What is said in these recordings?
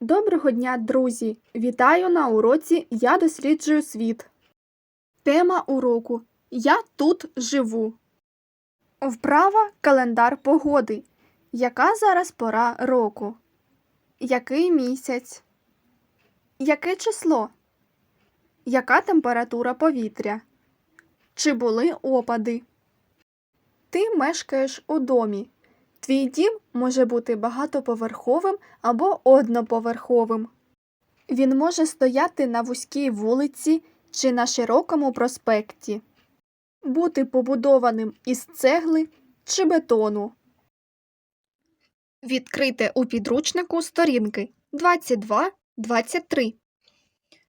Доброго дня, друзі! Вітаю на уроці Я досліджую світ. Тема уроку Я тут живу. Вправа календар погоди. Яка зараз пора року? Який місяць? Яке число? Яка температура повітря? Чи були опади? Ти мешкаєш у домі. Твій дім може бути багатоповерховим або одноповерховим. Він може стояти на вузькій вулиці чи на широкому проспекті, бути побудованим із цегли чи бетону. Відкрите у підручнику сторінки 22-23.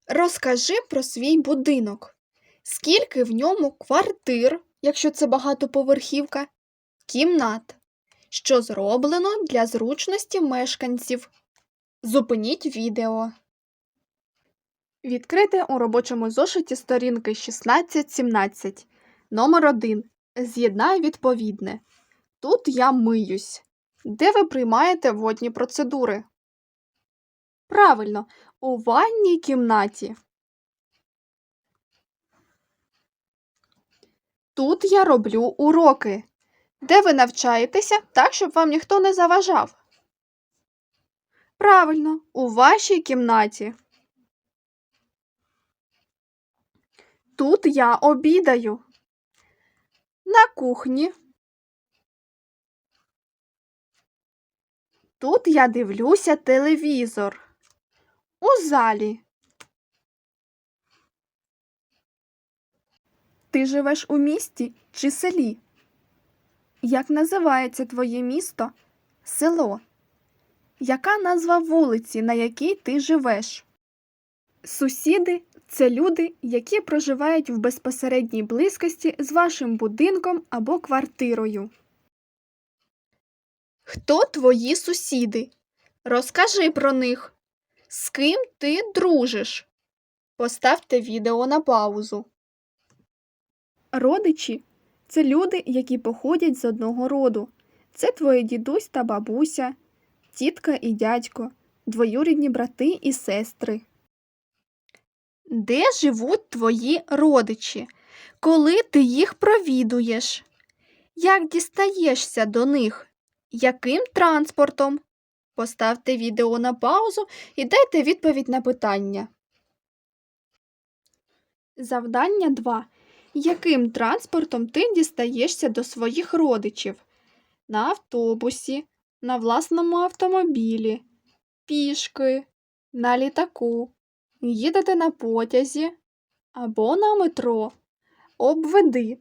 Розкажи про свій будинок. Скільки в ньому квартир, якщо це багатоповерхівка, кімнат що зроблено для зручності мешканців. Зупиніть відео. Відкрити у робочому зошиті сторінки 16-17. Номер 1. З'єднай відповідне. Тут я миюсь. Де ви приймаєте водні процедури? Правильно, у ванній кімнаті. Тут я роблю уроки. Де ви навчаєтеся так, щоб вам ніхто не заважав? Правильно, у вашій кімнаті. Тут я обідаю. На кухні. Тут я дивлюся телевізор. У залі. Ти живеш у місті чи селі? Як називається твоє місто? Село. Яка назва вулиці, на якій ти живеш? Сусіди це люди, які проживають в безпосередній близькості з вашим будинком або квартирою. Хто твої сусіди? Розкажи про них. З ким ти дружиш? Поставте відео на паузу. Родичі це люди, які походять з одного роду. Це твої дідусь та бабуся, тітка і дядько, двоюрідні брати і сестри. Де живуть твої родичі? Коли ти їх провідуєш? Як дістаєшся до них? Яким транспортом? Поставте відео на паузу і дайте відповідь на питання. Завдання 2. Яким транспортом ти дістаєшся до своїх родичів? На автобусі, на власному автомобілі, пішки, на літаку, їдете на потязі або на метро. Обведи.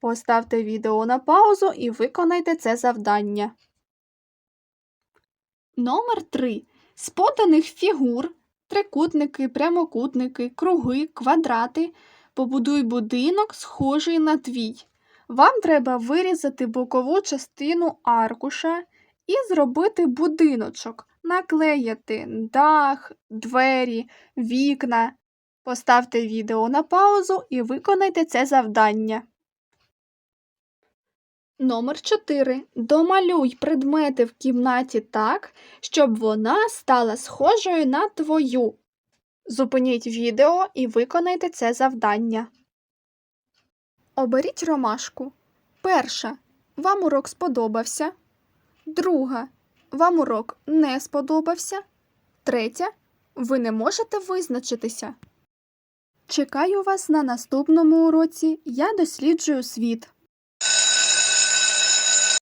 Поставте відео на паузу і виконайте це завдання. Номер 3. З фігур трикутники, прямокутники, круги, квадрати Побудуй будинок, схожий на твій. Вам треба вирізати бокову частину аркуша і зробити будиночок, наклеїти дах, двері, вікна. Поставте відео на паузу і виконайте це завдання. Номер 4. Домалюй предмети в кімнаті так, щоб вона стала схожою на твою. Зупиніть відео і виконайте це завдання. Оберіть ромашку. Перша. Вам урок сподобався. Друга. Вам урок не сподобався. Третя. Ви не можете визначитися. Чекаю вас на наступному уроці. Я досліджую світ.